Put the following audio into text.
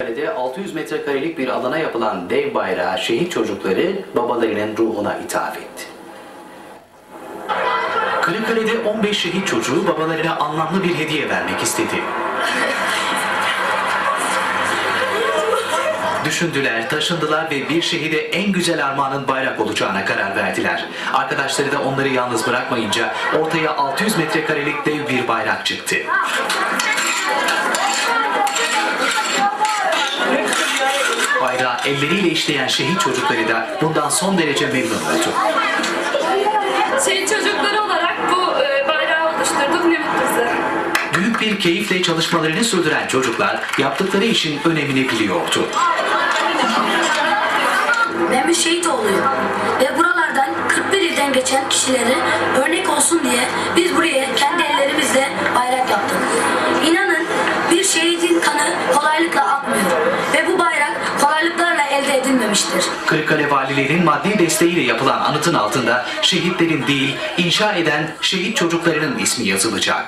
Kırıkkale'de 600 metrekarelik bir alana yapılan dev bayrağı şehit çocukları babalarının ruhuna ithaf etti. Kırıkkale'de 15 şehit çocuğu babalarına anlamlı bir hediye vermek istedi. Düşündüler, taşındılar ve bir şehide en güzel armağanın bayrak olacağına karar verdiler. Arkadaşları da onları yalnız bırakmayınca ortaya 600 metrekarelik dev bir bayrak çıktı. Bayrağı elleriyle işleyen şehit çocukları da bundan son derece memnun oldu. Şehit çocukları olarak bu e, bayrağı oluşturduk. Ne mutlu bize. Büyük bir keyifle çalışmalarını sürdüren çocuklar yaptıkları işin önemini biliyordu. Ben bir şehit oğluyum. Ve buralardan 41 ilden geçen kişilere örnek olsun diye biz edilmemiştir. Kırıkkale valilerinin maddi desteğiyle yapılan anıtın altında şehitlerin değil, inşa eden şehit çocuklarının ismi yazılacak.